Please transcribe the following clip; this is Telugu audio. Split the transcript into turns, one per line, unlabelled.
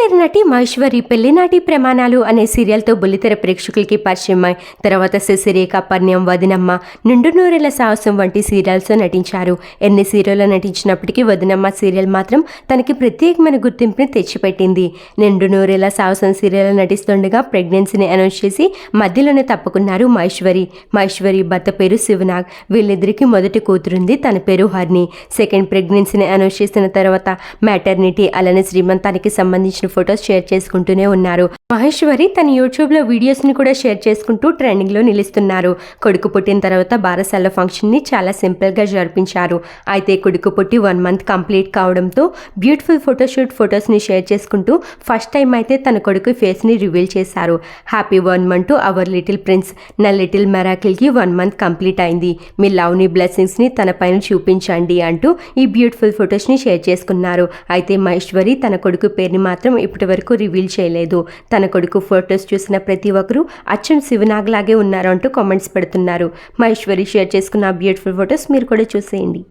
బుల్లితెర నటి మహేశ్వరి పెళ్ళినాటి ప్రమాణాలు అనే సీరియల్తో బుల్లితెర ప్రేక్షకులకి పరిచయమై తర్వాత శశిరేఖ పర్ణ్యం వదినమ్మ నిండు నూరెల సాహసం వంటి సీరియల్స్లో నటించారు. ఎన్ని సీరియల్లో నటించినప్పటికీ వదినమ్మ సీరియల్ మాత్రం తనకి ప్రత్యేకమైన గుర్తింపుని తెచ్చిపెట్టింది. నిండు నూరెల సాహసం సీరియల్లో నటిస్తుండగా ప్రెగ్నెన్సీని అనౌన్స్ చేసి మధ్యలోనే తప్పుకున్నారు మహేశ్వరి. మహేశ్వరి భర్త పేరు శివనాగ్. వీళ్ళిద్దరికి మొదటి కూతురుంది తన పేరు హర్ని సెకండ్ ప్రెగ్నెన్సీని అనౌన్స్ చేసిన తర్వాత మ్యాటర్నిటీ అలానే శ్రీమంతానికి సంబంధించిన ఫొటోస్ షేర్ చేసుకుంటూనే ఉన్నారు. మహేశ్వరి తన యూట్యూబ్లో వీడియోస్ని కూడా షేర్ చేసుకుంటూ ట్రెండింగ్లో నిలుస్తున్నారు. కొడుకు పుట్టిన తర్వాత బారసాల ఫంక్షన్ని చాలా సింపుల్గా జరిపించారు. అయితే కొడుకు పుట్టి వన్ మంత్ కంప్లీట్ కావడంతో బ్యూటిఫుల్ ఫోటోషూట్ ఫొటోస్ని షేర్ చేసుకుంటూ ఫస్ట్ టైం అయితే తన కొడుకు ఫేస్ని రివీల్ చేశారు. Happy one month to our little prince నా లిటిల్ మెరాకిల్కి వన్ మంత్ కంప్లీట్ అయింది. మీ లవ్ని బ్లెస్సింగ్స్ని తన పైన చూపించండి అంటూ ఈ బ్యూటిఫుల్ ఫొటోస్ని షేర్ చేసుకున్నారు. అయితే మహేశ్వరి తన కొడుకు పేరుని మాత్రం ఇప్పటి వరకు రివీల్ చేయలేదు. తన కొడుకు ఫొటోస్ చూసిన ప్రతి ఒక్కరూ అచ్చం శివనాగ్ లాగే ఉన్నారు అంటూ కామెంట్స్ పెడుతున్నారు. మహేశ్వరి షేర్ చేసుకున్న బ్యూటిఫుల్ ఫొటోస్ మీరు కూడా చూసేయండి.